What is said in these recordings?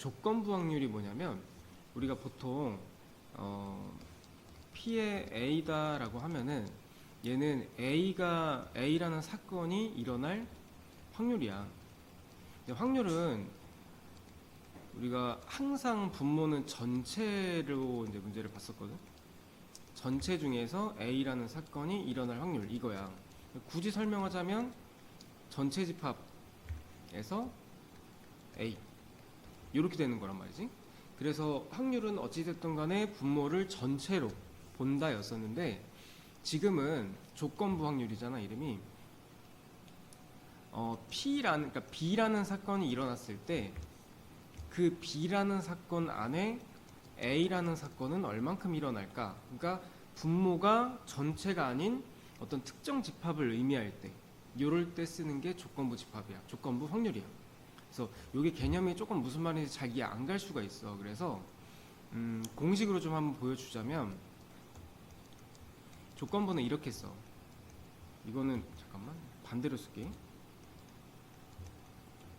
조건부 확률이 뭐냐면 우리가 보통 어, P의 A다라고 하면은 얘는 A가 A라는 사건이 일어날 확률이야. 확률은 우리가 항상 분모는 전체로 이제 문제를 봤었거든. 전체 중에서 A라는 사건이 일어날 확률 이거야. 굳이 설명하자면 전체 집합에서 A 이렇게 되는 거란 말이지. 그래서 확률은 어찌됐든 간에 분모를 전체로 본다였었는데 지금은 조건부 확률이잖아 이름이. 어, P라는 그러니까 B라는 사건이 일어났을 때 그 B라는 사건 안에 A라는 사건은 얼만큼 일어날까? 그러니까 분모가 전체가 아닌 어떤 특정 집합을 의미할 때 요럴 때 쓰는 게 조건부 집합이야. 조건부 확률이야. 그래서 요게 개념이 조금 무슨 말인지 잘 이해 안 갈 수가 있어. 그래서 음, 공식으로 좀 한번 보여주자면 조건부는 이렇게 써. 이거는 잠깐만 반대로 쓸게.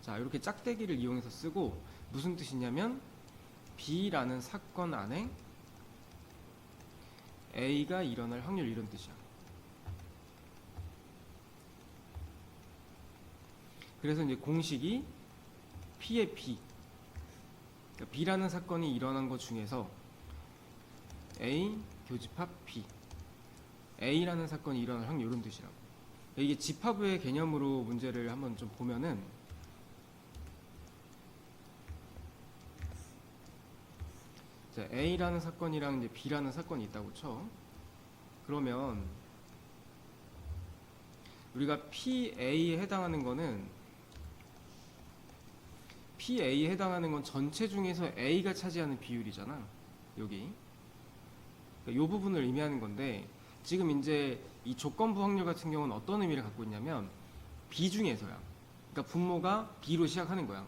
자 이렇게 짝대기를 이용해서 쓰고 무슨 뜻이냐면 B라는 사건 안에 A가 일어날 확률 이런 뜻이야. 그래서 이제 공식이 P의 B. 그러니까 B라는 사건이 일어난 것 중에서 A 교집합 B. A라는 사건이 일어날 확률 이런 뜻이라고. 이게 집합의 개념으로 문제를 한번 좀 보면은 자, A라는 사건이랑 이제 B라는 사건이 있다고 쳐. 그러면 우리가 PA에 해당하는 거는 PA에 해당하는 건 전체 중에서 A가 차지하는 비율이잖아. 여기. 그러니까 이 부분을 의미하는 건데 지금 이제 이 조건부 확률 같은 경우는 어떤 의미를 갖고 있냐면 B 중에서야. 그러니까 분모가 B로 시작하는 거야.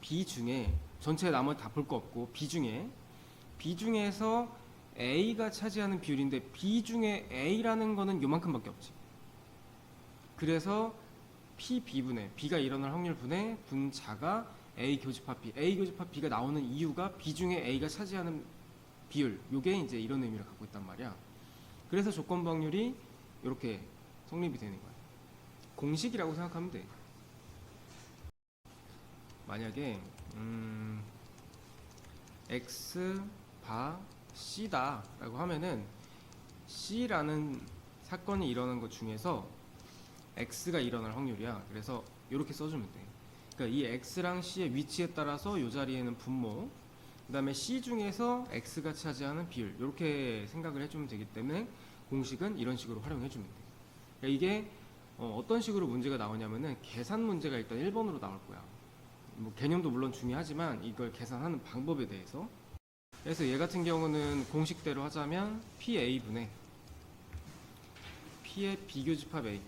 B 중에 전체 나머지 다 볼 거 없고 B 중에 B 중에서 A가 차지하는 비율인데 B 중에 A라는 거는 요만큼밖에 없지. 그래서 P B분의 B가 일어날 확률 분의 분자가 A 교집합 B. A 교집합 B가 나오는 이유가 B 중에 A가 차지하는 비율. 요게 이제 이런 의미를 갖고 있단 말이야. 그래서 조건부 확률이 이렇게 성립이 되는 거야. 공식이라고 생각하면 돼. 만약에 음, x 바 c다 라고 하면은 c라는 사건이 일어난 것 중에서 x가 일어날 확률이야. 그래서 이렇게 써주면 돼. 그러니까 이 x랑 c의 위치에 따라서 이 자리에는 분모, 그 다음에 c 중에서 x가 차지하는 비율 이렇게 생각을 해주면 되기 때문에 공식은 이런 식으로 활용해주면 돼. 그러니까 이게 어, 떤 식으로 문제가 나오냐면은 계산 문제가 일단 1번으로 나올 거야. 뭐 개념도 물론 중요하지만 이걸 계산하는 방법에 대해서 그래서 얘 같은 경우는 공식대로 하자면 PA분의 P의 비교집합 A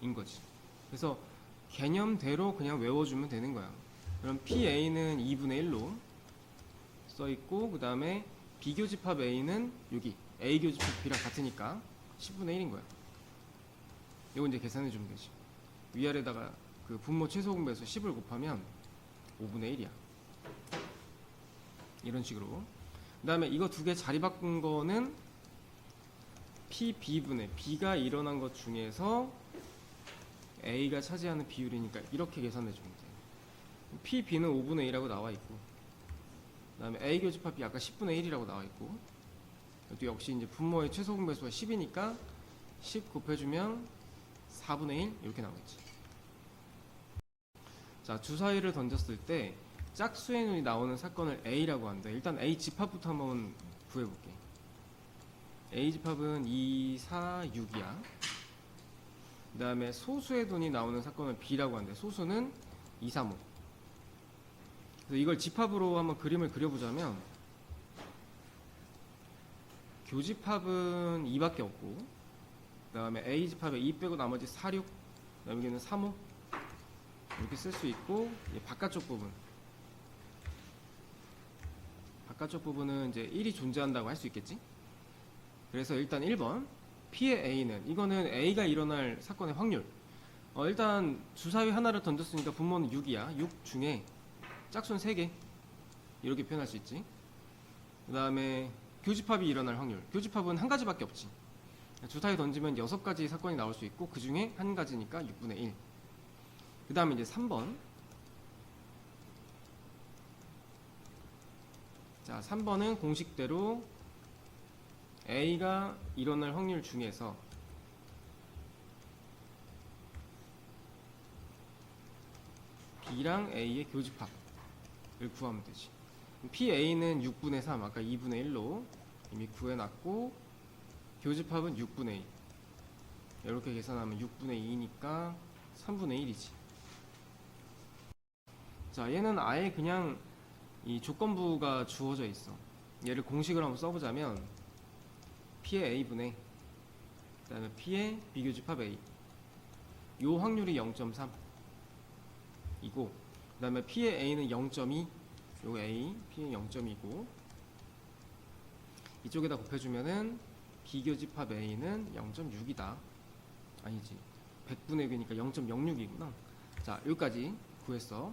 인 거지. 그래서 개념대로 그냥 외워주면 되는 거야. 그럼 PA는 2분의 1로 써 있고 그 다음에 비교집합 A는 여기 A 교집합 B랑 같으니까 10분의 1인 거야. 이거 이제 계산해 주면 되지. 위아래다가 그 분모 최소 공배에서 10을 곱하면 5분의 1이야. 이런 식으로. 그 다음에 이거 두 개 자리 바꾼 거는 P, B분의 B가 일어난 것 중에서 A가 차지하는 비율이니까 이렇게 계산해 주면 돼. P, B는 5분의 1이라고 나와 있고, 그 다음에 A 교집합이 아까 10분의 1이라고 나와 있고, 또 역시 이제 분모의 최소 공배수가 10이니까 10 곱해주면 4분의 1 이렇게 나오겠지. 자, 주사위를 던졌을 때 짝수의 눈이 나오는 사건을 A라고 한다. 일단 A 집합부터 한번 구해볼게. A 집합은 2, 4, 6이야. 그 다음에 소수의 돈이 나오는 사건을 B라고 한대. 소수는 2, 3, 5. 그래서 이걸 집합으로 한번 그림을 그려보자면 교집합은 2밖에 없고 그 다음에 A 집합에 2 빼고 나머지 4, 6 그 다음에 여기는 3, 5 이렇게 쓸 수 있고 이 바깥쪽 부분 바깥쪽 부분은 이제 1이 존재한다고 할 수 있겠지 그래서 일단 1번 P의 A는 이거는 A가 일어날 사건의 확률. 어, 일단 주사위 하나를 던졌으니까 분모는 6이야. 6 중에 짝수는 3개. 이렇게 표현할 수 있지. 그 다음에 교집합이 일어날 확률. 교집합은 한 가지밖에 없지. 주사위 던지면 여섯 가지 사건이 나올 수 있고 그 중에 한 가지니까 6분의 1. 그 다음에 이제 3번. 자, 3번은 공식대로 A가 일어날 확률 중에서 B랑 A의 교집합을 구하면 되지. PA는 6분의 3, 아까 2분의 1로 이미 구해놨고 교집합은 6분의 1 이렇게 계산하면 6분의 2니까 3분의 1이지. 자 얘는 아예 그냥 이 조건부가 주어져 있어. 얘를 공식을 한번 써보자면 P의 A분의 그 다음에 P의 비교집합 A 요 확률이 0.3 이고 그 다음에 P의 A는 0.2 요 A P의 0.2고 이쪽에다 곱해주면은 비교집합 A는 0.6이다. 아니지. 100분의 6이니까 0.06이구나. 자, 여기까지 구했어.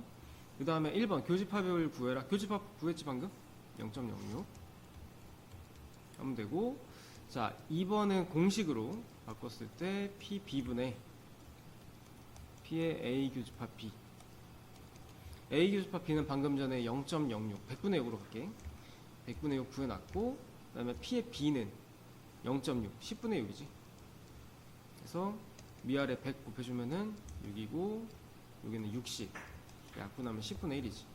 그 다음에 1번 교집합을 구해라. 교집합 구했지 방금? 0.06 하면 되고 자, 2번은 공식으로 바꿨을 때 P, B분의 P의 A 교집합 B A 교집합 B는 방금 전에 0.06 100분의 6으로 갈게 100분의 6 구해놨고 그 다음에 P의 B는 0.6, 10분의 6이지. 그래서 위아래 100 곱해주면은 6이고 여기는 60. 약분하면 10분의 1이지.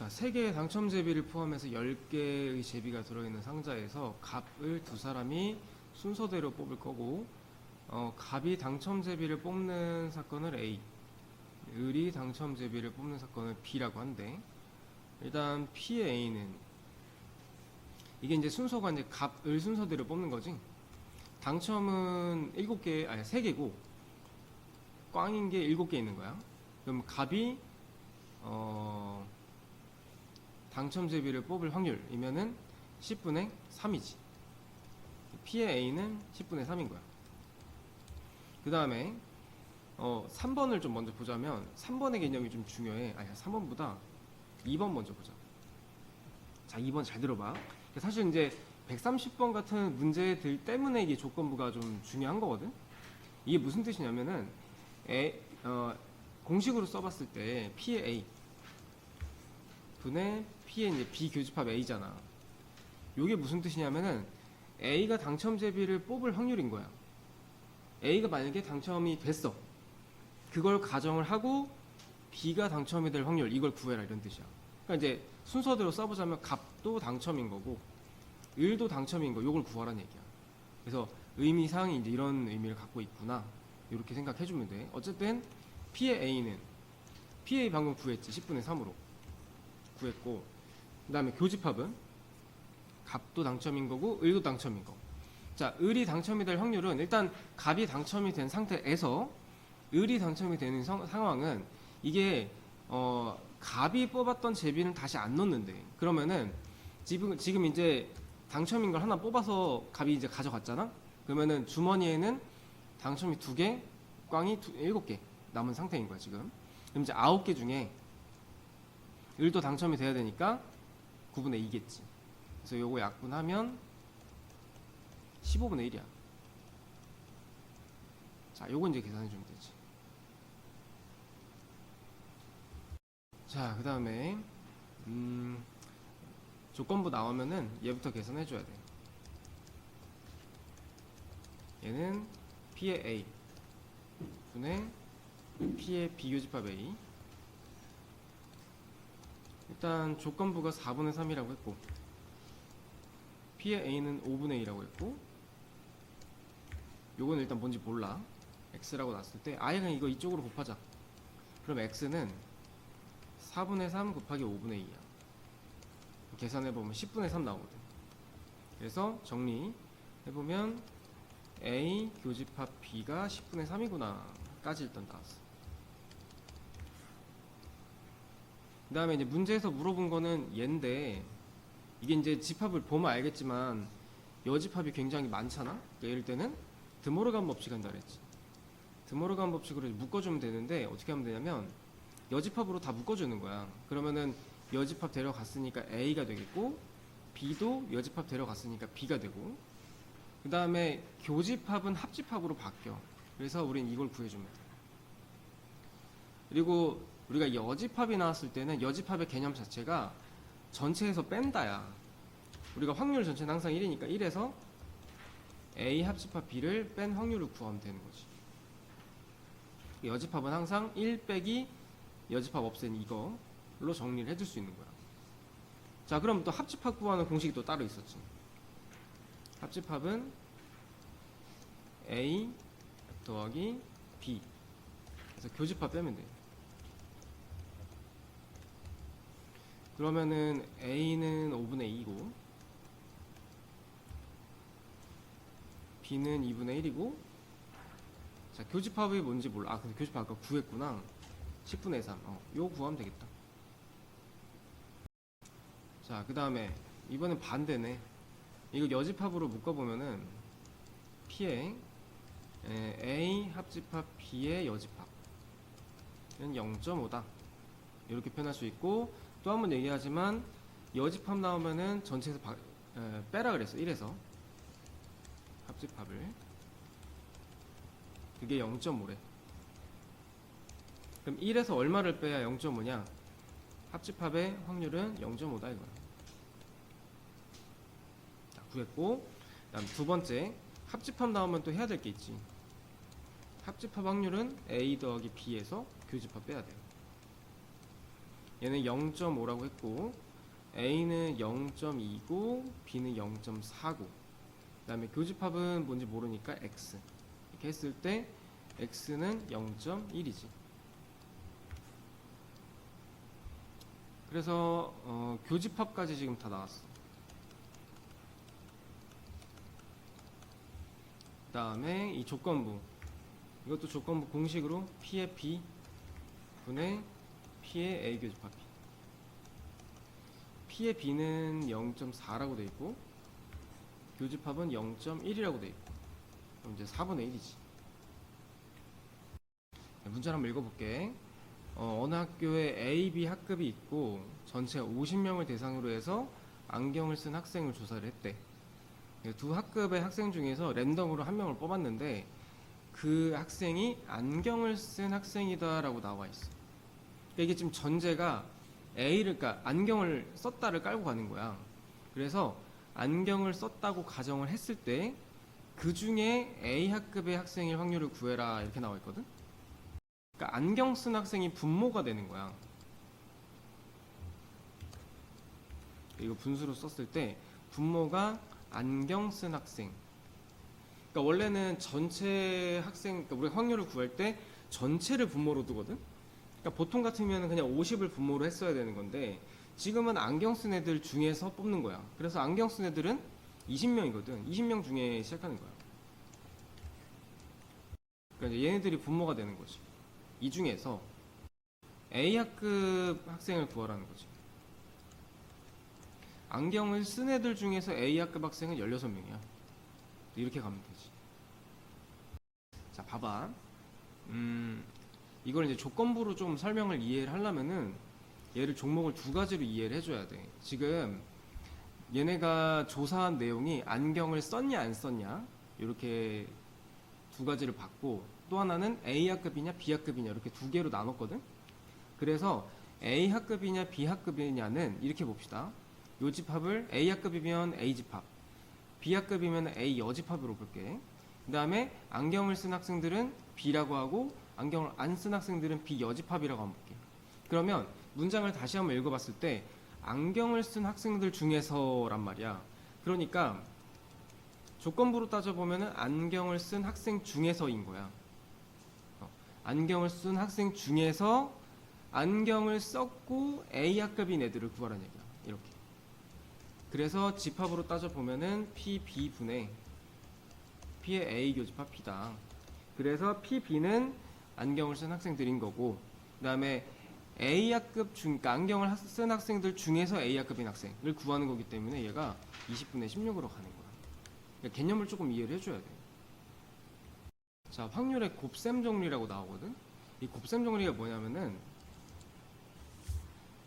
자, 3개의 당첨 제비를 포함해서 10개의 제비가 들어있는 상자에서 값을 두 사람이 순서대로 뽑을 거고 어, 갑이 당첨 제비를 뽑는 사건을 A, 을이 당첨 제비를 뽑는 사건을 B라고 한대. 일단 P의 A는 이게 이제 순서가 이제 갑을 순서대로 뽑는 거지. 당첨은 7개, 아니 3개고 꽝인 게 7개 있는 거야. 그럼 갑이 어 당첨 제비를 뽑을 확률이면은 10분의 3이지. P의 A는 10분의 3인 거야. 그 다음에 어 3번을 좀 먼저 보자면 3번의 개념이 좀 중요해. 아니 3번보다 2번 먼저 보자. 자, 2번 잘 들어봐. 사실 이제 130번 같은 문제들 때문에 이게 조건부가 좀 중요한 거거든. 이게 무슨 뜻이냐면은 에, 어, 공식으로 써봤을 때 P의 A 분의 P의 이제 B 교집합 A잖아. 이게 무슨 뜻이냐면은 A가 당첨 제비를 뽑을 확률인 거야. A가 만약에 당첨이 됐어. 그걸 가정을 하고 B가 당첨이 될 확률 이걸 구해라 이런 뜻이야. 그러니까 이제 순서대로 써보자면 갑도 당첨인 거고 을도 당첨인 거 요걸 구하라는 얘기야. 그래서 의미상이 이제 이런 의미를 갖고 있구나. 이렇게 생각해주면 돼. 어쨌든 P의 A는 P의 방금 구했지 10분의 3으로 구했고 그 다음에 교집합은 갑도 당첨인 거고 을도 당첨인 거. 자 을이 당첨이 될 확률은 일단 갑이 당첨이 된 상태에서 을이 당첨이 되는 성- 상황은 이게 어 갑이 뽑았던 제비는 다시 안 넣는데 그러면은 지금 지금 이제 당첨인 걸 하나 뽑아서 갑이 이제 가져갔잖아. 그러면은 주머니에는 당첨이 두 개, 꽝이 두, 일곱 개 남은 상태인 거야 지금. 그럼 이제 아홉 개 중에 을도 당첨이 돼야 되니까 9분의 2겠지. 그래서 요거 약분하면 15분의 1이야. 자, 요거 이제 계산해 주면 되지. 자, 그 다음에 음, 조건부 나오면은 얘부터 계산해 줘야 돼. 얘는 P의 A 분의 P의 비교집합 A 일단 조건부가 4분의 3이라고 했고 P의 A는 5분의 2라고 했고 요거는 일단 뭔지 몰라. X라고 놨을 때 아예 그냥 이거 이쪽으로 곱하자. 그럼 X는 4분의 3 곱하기 5분의 2야. 계산해보면 10분의 3 나오거든. 그래서 정리해보면 A 교집합 B가 10분의 3이구나. 까지 일단 나왔어 그 다음에 이제 문제에서 물어본 거는 얘인데 이게 이제 집합을 보면 알겠지만 여집합이 굉장히 많잖아 그러니까 예를 때는 드모르간 법칙 한다 그랬지 드모르간 법칙으로 묶어주면 되는데 어떻게 하면 되냐면 여집합으로 다 묶어주는 거야. 그러면은 여집합 데려갔으니까 A가 되겠고 B도 여집합 데려갔으니까 B가 되고 그 다음에 교집합은 합집합으로 바뀌어. 그래서 우린 이걸 돼. 그리고 우리가 여집합이 나왔을 때는 여집합의 개념 자체가 전체에서 뺀다야. 우리가 확률 전체는 항상 1이니까 1에서 A 합집합 B를 뺀 확률을 구하면 되는 거지. 여집합은 항상 1 빼기 여집합 없앤 이거로 정리를 해줄 수 있는 거야. 자, 그럼 또 합집합 구하는 공식이 또 따로 있었지. 합집합은 A 더하기 B. 그래서 교집합 빼면 돼. 그러면은 A는 5분의 2고 B는 2분의 1이고 자 교집합이 뭔지 몰라. 아 근데 교집합 아까 구했구나. 10분의 3 어, 요 구하면 되겠다. 자 그 다음에 이번엔 반대네. 이거 여집합으로 묶어보면은 P의 에, A 합집합 B의 여집합 은 0.5다. 이렇게 표현할 수 있고 또 한 번 얘기하지만 여집합 나오면은 전체에서 바- 에, 빼라 그랬어. 1에서. 합집합을. 그게 0.5래. 그럼 1에서 얼마를 빼야 0.5냐? 합집합의 확률은 0.5다 이거야. 자 구했고 그다음 두 번째. 합집합 나오면 또 해야 될 게 있지. 합집합 확률은 A 더하기 B에서 교집합 빼야 돼요 얘는 0.5라고 했고 A는 0.2고 B는 0.4고. 그 다음에 교집합은 뭔지 모르니까 X. 이렇게 했을 때 X는 0.1이지. 그래서 어, 교집합까지 지금 다 나왔어. 그 다음에 이 조건부. 이것도 조건부 공식으로 P의 B 분의 P의 A 교집합 B P의 B는 0.4라고 돼 있고 교집합은 0.1이라고 돼 있고 그럼 이제 4분의 1이지. 문제를 한번 읽어볼게. 어, 어느 학교에 A, B 학급이 있고 전체 50명을 대상으로 해서 안경을 쓴 학생을 조사를 했대. 두 학급의 학생 중에서 랜덤으로 한 명을 뽑았는데 그 학생이 안경을 쓴 학생이다라고 나와 있어 이게 지금 전제가 A를 그러니까 안경을 썼다를 깔고 가는 거야 그래서 안경을 썼다고 가정을 했을 때 그 중에 A 학급의 학생일 확률을 구해라 이렇게 나와 있거든. 그러니까 안경 쓴 학생이 분모가 되는 거야. 이거 분수로 썼을 때 분모가 안경 쓴 학생. 그러니까 원래는 전체 학생 그러니까 우리가 확률을 구할 때 전체를 분모로 두거든. 그러니까 보통 같으면 그냥 50을 분모로 했어야 되는 건데 지금은 안경 쓴 애들 중에서 뽑는 거야. 그래서 안경 쓴 애들은 20명이거든. 20명 중에 시작하는 거야. 그러니까 얘네들이 분모가 되는 거지. 이 중에서 A 학급 학생을 구하라는 거지. 안경을 쓴 애들 중에서 A 학급 학생은 16명이야. 이렇게 가면 되지. 자, 봐봐. 음, 이걸 이제 조건부로 좀 설명을 이해를 하려면은 얘를 종목을 두 가지로 이해를 해줘야 돼. 지금 얘네가 조사한 내용이 안경을 썼냐 안 썼냐 이렇게 두 가지를 봤고 또 하나는 A 학급이냐 B 학급이냐 이렇게 두 개로 나눴거든. 그래서 A 학급이냐 B 학급이냐는 이렇게 봅시다. 요 집합을 A 학급이면 A 집합, B 학급이면 A 여집합으로 볼게. 그 다음에 안경을 쓴 학생들은 B라고 하고 안경을 안 쓴 학생들은 B 여집합이라고 한번 볼게. 그러면 문장을 다시 한번 읽어봤을 때 안경을 쓴 학생들 중에서란 말이야. 그러니까 조건부로 따져보면은 안경을 쓴 학생 중에서인 거야. 어, 안경을 쓴 학생 중에서 안경을 썼고 A 학급인 애들을 구하라는 얘기야. 이렇게. 그래서 집합으로 따져보면은 P, B 분의 P의 A 교집합 P다. 그래서 P, B는 안경을 쓴 학생들인 거고, 그 다음에 A 학급 중, 그러니까 안경을 학- 쓴 학생들 중에서 A 학급인 학생을 구하는 거기 때문에 얘가 20분의 16으로 가는 거야. 그러니까 개념을 조금 이해를 해줘야 돼. 자, 확률의 곱셈 정리라고 나오거든. 이 곱셈 정리가 뭐냐면은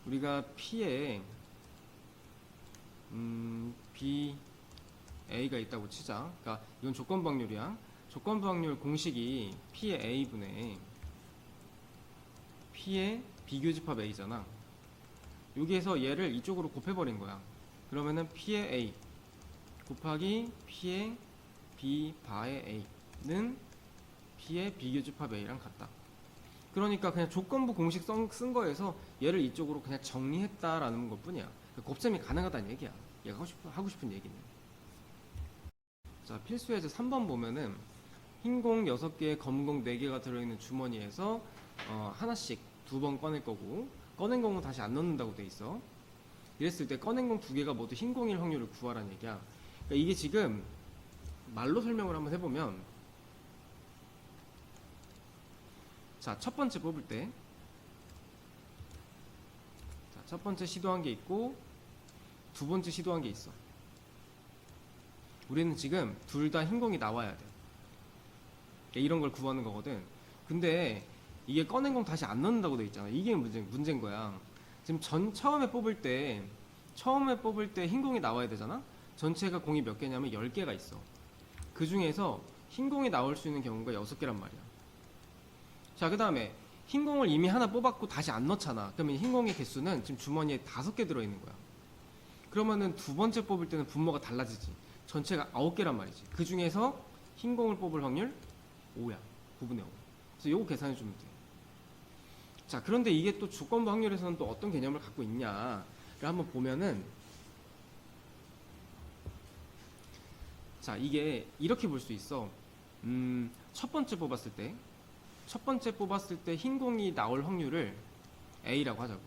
우리가 P에 음, B A가 있다고 치자. 그러니까 이건 조건부 확률이야. 조건부 확률 공식이 P의 A분의 P의 비교집합 A잖아. 여기에서 얘를 이쪽으로 곱해버린 거야. 그러면은 P의 A 곱하기 P의 B 바의 A는 P의 비교집합 A랑 같다. 그러니까 그냥 조건부 공식 써- 쓴 거에서 얘를 이쪽으로 그냥 정리했다라는 것 뿐이야. 그러니까 곱셈이 가능하다는 얘기야. 얘가 하고 싶은, 하고 싶은 얘기는. 자, 필수 예제 3번 보면은 흰공 6개, 검공 4개가 들어있는 주머니에서 어, 하나씩 두 번 꺼낼 거고 꺼낸 공은 다시 안 넣는다고 돼 있어. 이랬을 때 꺼낸 공 두 개가 모두 흰 공일 확률을 구하라는 얘기야. 그러니까 이게 지금 말로 설명을 한번 해보면 자, 첫 번째 뽑을 때 자, 첫 번째 시도한 게 있고 두 번째 시도한 게 있어. 우리는 지금 둘 다 흰공이 나와야 돼. 그러니까 이런 걸 구하는 거거든. 근데 이게 꺼낸 공 다시 안 넣는다고 돼 있잖아. 이게 문제, 문제인 거야. 지금 전 처음에 뽑을 때 처음에 뽑을 때 흰 공이 나와야 되잖아. 전체가 공이 몇 개냐면 10개가 있어. 그 중에서 흰 공이 나올 수 있는 경우가 6개란 말이야. 자, 그다음에 흰 공을 이미 하나 뽑았고 다시 안 넣잖아. 그러면 흰 공의 개수는 지금 주머니에 5개 들어 있는 거야. 그러면은 두 번째 뽑을 때는 분모가 달라지지. 전체가 9개란 말이지. 그 중에서 흰 공을 뽑을 확률 5야. 9분의 5. 그래서 요거 계산해 주면 돼. 자, 그런데 이게 또 조건부 확률에서는 또 어떤 개념을 갖고 있냐를 한번 보면은 자, 이게 이렇게 볼 수 있어. 음, 첫 번째 뽑았을 때, 첫 번째 뽑았을 때 흰 공이 나올 확률을 A라고 하자고.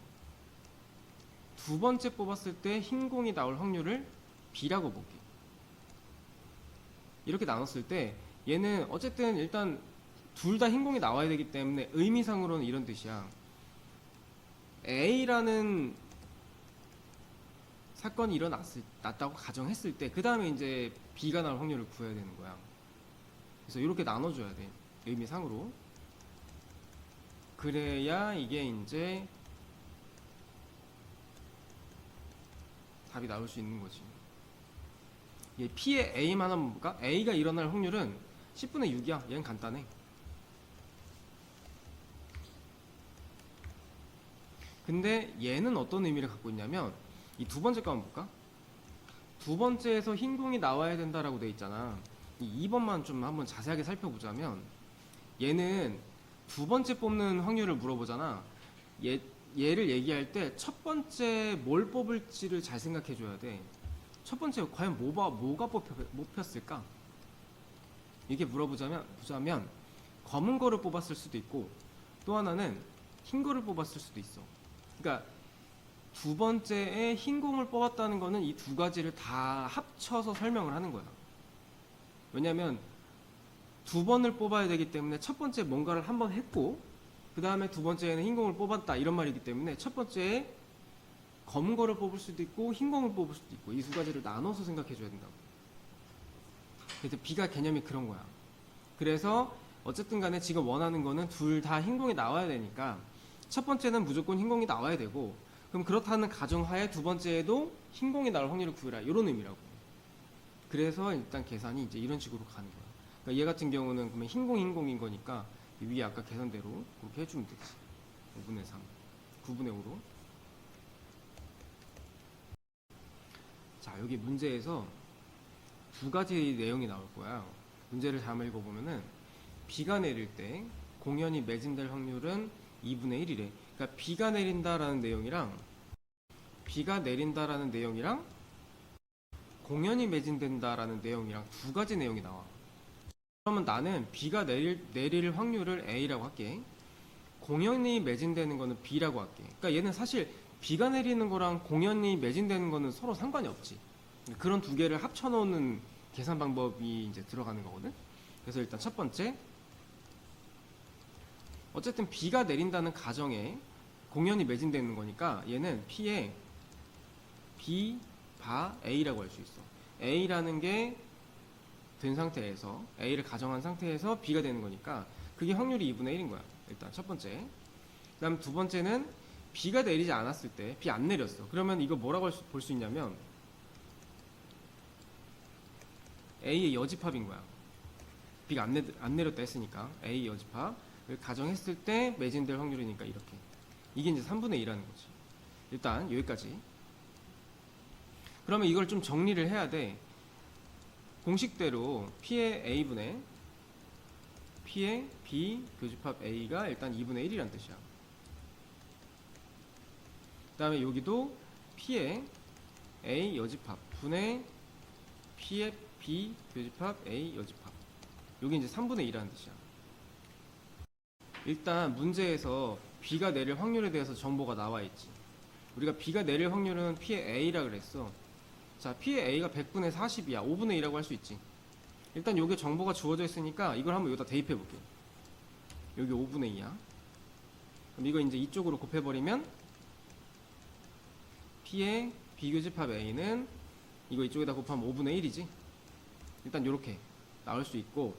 두 번째 뽑았을 때 흰 공이 나올 확률을 B라고 볼게. 이렇게 나눴을 때 얘는 어쨌든 일단 둘 다 흰 공이 나와야 되기 때문에 의미상으로는 이런 뜻이야. A라는 사건이 일어났을, 났다고 가정했을 때, 그 다음에 이제 B가 나올 확률을 구해야 되는 거야. 그래서 이렇게 나눠줘야 돼. 의미상으로. 그래야 이게 이제 답이 나올 수 있는 거지. 얘 P의 A만 한번 볼까? A가 일어날 확률은 10분의 6이야. 얘는 간단해. 근데 얘는 어떤 의미를 갖고 있냐면 이 두 번째 거 한번 볼까? 두 번째에서 흰 공이 나와야 된다라고 돼 있잖아. 이 2번만 좀 한번 자세하게 살펴보자면 얘는 두 번째 뽑는 확률을 물어보잖아. 얘, 얘를 얘기할 때 첫 번째 뭘 뽑을지를 잘 생각해 줘야 돼. 첫 번째 과연 뭐가 뽑혀, 뽑혔을까? 이렇게 물어보자면 보자면 검은 거를 뽑았을 수도 있고 또 하나는 흰 거를 뽑았을 수도 있어. 그러니까 두 번째에 흰 공을 뽑았다는 거는 이 두 가지를 다 합쳐서 설명을 하는 거야. 왜냐면 두 번을 뽑아야 되기 때문에 첫 번째 뭔가를 한 번 했고 그 다음에 두 번째에는 흰 공을 뽑았다 이런 말이기 때문에 첫 번째에 검은 거를 뽑을 수도 있고 흰 공을 뽑을 수도 있고 이 두 가지를 나눠서 생각해 줘야 된다고. 그래서 B가 개념이 그런 거야. 그래서 어쨌든 간에 지금 원하는 거는 둘 다 흰 공이 나와야 되니까 첫 번째는 무조건 흰 공이 나와야 되고 그럼 그렇다는 가정하에 두 번째에도 흰 공이 나올 확률을 구해라 이런 의미라고. 그래서 일단 계산이 이제 이런 식으로 가는 거야. 그러니까 얘 같은 경우는 그러면 흰공 흰공인 거니까 이 위에 아까 계산대로 그렇게 해주면 되지. 5분의 3, 9분의 5로. 자 여기 문제에서 두 가지 내용이 나올 거야. 문제를 잘 한번 읽어보면은 비가 내릴 때 공연이 매진될 확률은 2분의 1이래. 그러니까 비가 내린다라는 내용이랑 비가 내린다라는 내용이랑 공연이 매진된다라는 내용이랑 두 가지 내용이 나와. 그러면 나는 비가 내릴, 내릴 확률을 A라고 할게. 공연이 매진되는 거는 B라고 할게. 그러니까 얘는 사실 비가 내리는 거랑 공연이 매진되는 거는 서로 상관이 없지. 그런 두 개를 합쳐놓는 계산 방법이 이제 들어가는 거거든. 그래서 일단 첫 번째, 어쨌든 비가 내린다는 가정에 공연이 매진되는 거니까 얘는 P에 B 바 A라고 할 수 있어. A라는 게 된 상태에서 A를 가정한 상태에서 B가 되는 거니까 그게 확률이 2분의 1인 거야. 일단 첫 번째. 그 다음 두 번째는 B가 내리지 않았을 때 B 안 내렸어. 그러면 이거 뭐라고 볼 수 있냐면 A의 여집합인 거야. B가 안, 내, 안 내렸다 했으니까 A 여집합을 가정했을 때 매진될 확률이니까 이렇게. 이게 이제 3분의 2라는 거지. 일단 여기까지. 그러면 이걸 좀 정리를 해야 돼. 공식대로 P의 A분의 P의 B 교집합 A가 일단 2분의 1이란 뜻이야. 그 다음에 여기도 P의 A 여집합 분의 P의 B 교집합 A 여집합. 여기 이제 3분의 2라는 뜻이야. 일단 문제에서 B가 내릴 확률에 대해서 정보가 나와 있지. 우리가 B가 내릴 확률은 P의 A라 그랬어. 자, P의 A가 100분의 40이야. 5분의 2라고 할 수 있지. 일단 여기 정보가 주어져 있으니까 이걸 한번 여기다 대입해 볼게. 여기 5분의 2야. 그럼 이거 이제 이쪽으로 곱해버리면 P의 비교집합 A는 이거 이쪽에다 곱하면 5분의 1이지. 일단 이렇게 나올 수 있고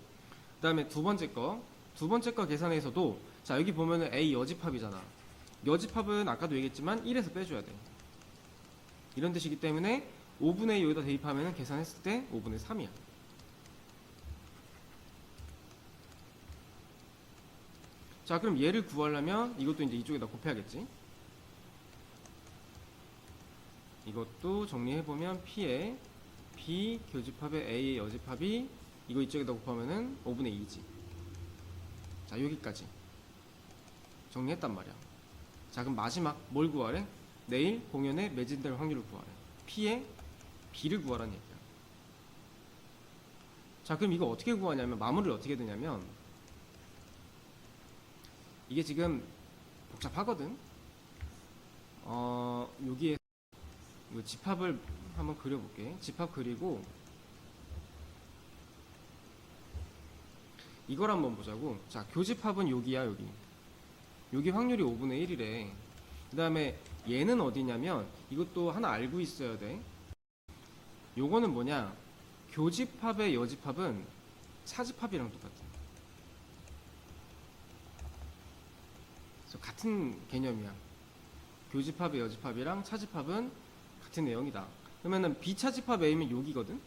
그 다음에 두 번째 거. 두 번째 거 계산에서도 자 여기 보면은 A 여집합이잖아. 여집합은 아까도 얘기했지만 1에서 빼줘야 돼. 이런 뜻이기 때문에 5분의 2 여기다 대입하면 계산했을 때 5분의 3이야. 자, 그럼 얘를 구하려면 이것도 이제 이쪽에다 곱해야겠지. 이것도 정리해보면 P의 B 교집합의 A의 여집합이 이거 이쪽에다 곱하면은 5분의 2지. 자, 여기까지. 정리했단 말이야. 자, 그럼 마지막 뭘 구하래? 내일 공연에 매진될 확률을 구하래. P의 B를 구하라는 얘기야. 자, 그럼 이거 어떻게 구하냐면 마무리를 어떻게 되냐면 이게 지금 복잡하거든. 어, 여기에 이거 집합을 한번 그려볼게. 집합 그리고 이걸 한번 보자고. 자, 교집합은 여기야, 여기. 여기 확률이 5분의 1이래. 그 다음에 얘는 어디냐면 이것도 하나 알고 있어야 돼. 요거는 뭐냐? 교집합의 여집합은 차집합이랑 똑같아. 그래서 같은 개념이야. 교집합의 여집합이랑 차집합은 같은 내용이다. 그러면은 비차집합 A면 여기거든?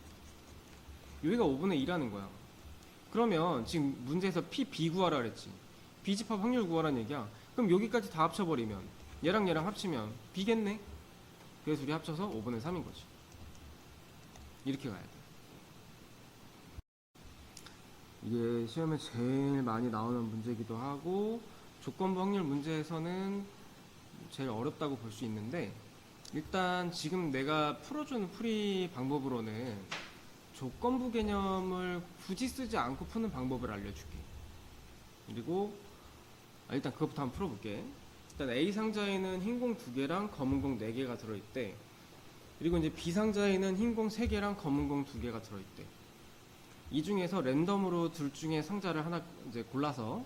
여기가 5분의 2라는 거야. 그러면 지금 문제에서 P, B 구하라 그랬지. B집합 확률 구하라는 얘기야. 그럼 여기까지 다 합쳐버리면 얘랑 얘랑 합치면 B겠네? 그래서 둘이 합쳐서 5분의 3인 거지. 이렇게 가야 돼. 이게 시험에 제일 많이 나오는 문제기도 하고 조건부 확률 문제에서는 제일 어렵다고 볼 수 있는데 일단 지금 내가 풀어준 풀이 방법으로는 조건부 개념을 굳이 쓰지 않고 푸는 방법을 알려줄게. 그리고 아, 일단 그것부터 한번 풀어볼게. 일단 A 상자에는 흰 공 두 개랑 검은 공 네 개가 들어있대. 그리고 이제 B 상자에는 흰 공 세 개랑 검은 공 두 개가 들어있대. 이 중에서 랜덤으로 둘 중에 상자를 하나 이제 골라서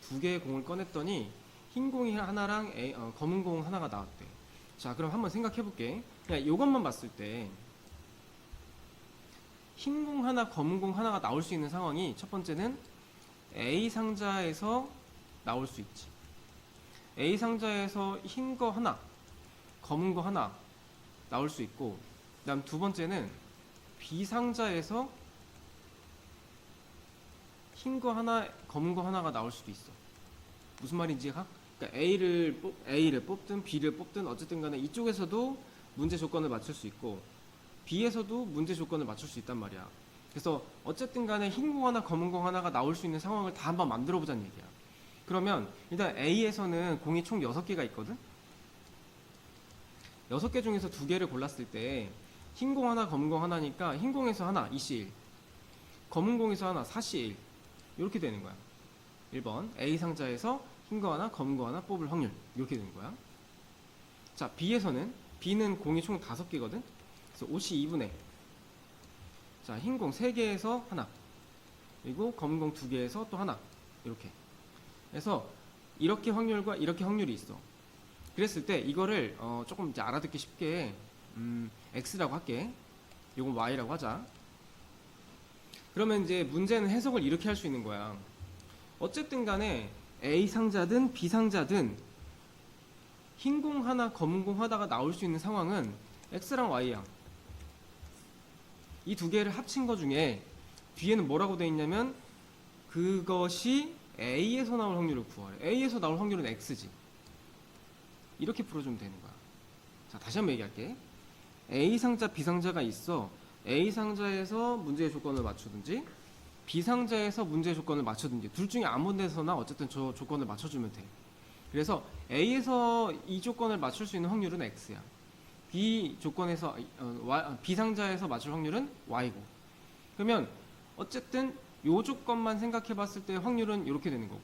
두 개의 공을 꺼냈더니 흰 공이 하나랑 A- 어, 검은 공 하나가 나왔대. 자, 그럼 한번 생각해 볼게. 그냥 이것만 봤을 때 흰 공 하나, 검은 공 하나가 나올 수 있는 상황이 첫 번째는 A 상자에서 나올 수 있지. A 상자에서 흰 거 하나, 검은 거 하나 나올 수 있고, 그다음 두 번째는 B 상자에서 흰 거 하나, 검은 거 하나가 나올 수도 있어. 무슨 말인지 가? 그러니까 A를 뽑, A를 뽑든 B를 뽑든 어쨌든 간에 이쪽에서도 문제 조건을 맞출 수 있고 B에서도 문제 조건을 맞출 수 있단 말이야. 그래서 어쨌든 간에 흰 공 하나 검은 공 하나가 나올 수 있는 상황을 다 한번 만들어 보자는 얘기야. 그러면 일단 A에서는 공이 총 6개가 있거든. 6개 중에서 두 개를 골랐을 때 흰 공 하나 검은 공 하나니까 흰 공에서 하나 2C1 검은 공에서 하나 4C1 이렇게 되는 거야. 1번 A 상자에서 흰거 하나 검은 거 하나 뽑을 확률 이렇게 되는 거야. 자 B에서는 B는 공이 총 5개거든. 그래서 5C 2분의 자, 흰 공 3개에서 하나. 그리고 검은 공 2개에서 또 하나. 이렇게. 그래서 이렇게 확률과 이렇게 확률이 있어. 그랬을 때 이거를 어, 조금 이제 알아듣기 쉽게 음, x라고 할게. 요건 y라고 하자. 그러면 이제 문제는 해석을 이렇게 할 수 있는 거야. 어쨌든 간에 A 상자든 B 상자든 흰 공 하나, 검은 공 하나가 나올 수 있는 상황은 X랑 Y야. 이두 개를 합친 것 중에 뒤에는 뭐라고 돼 있냐면 그것이 A에서 나올 확률을 구하래. A에서 나올 확률은 X지. 이렇게 풀어주면 되는 거야. 자, 다시 한번 얘기할게. A 상자, B 상자가 있어. A 상자에서 문제의 조건을 맞추든지 B 상자에서 문제의 조건을 맞추든지 둘 중에 아무 데서나 어쨌든 저 조건을 맞춰주면 돼. 그래서 A에서 이 조건을 맞출 수 있는 확률은 X야. B 조건에서 어, Y, B 상자에서 맞출 확률은 Y고. 그러면 어쨌든 요 조건만 생각해봤을 때 확률은 이렇게 되는 거고.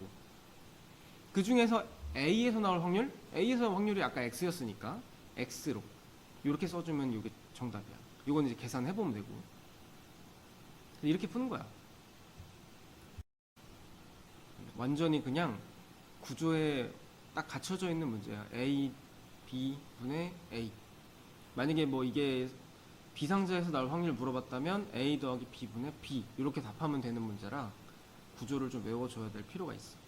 그 중에서 A에서 나올 확률, A에서 확률이 아까 X였으니까 X로 이렇게 써주면 이게 정답이야. 이건 이제 계산해 보면 되고. 이렇게 푸는 거야. 완전히 그냥 구조에 딱 갖춰져 있는 문제야. A, B 분의 A. 만약에 뭐 이게 비상자에서 나올 확률 물어봤다면 A 더하기 B 분의 B 이렇게 답하면 되는 문제라 구조를 좀 외워줘야 될 필요가 있어.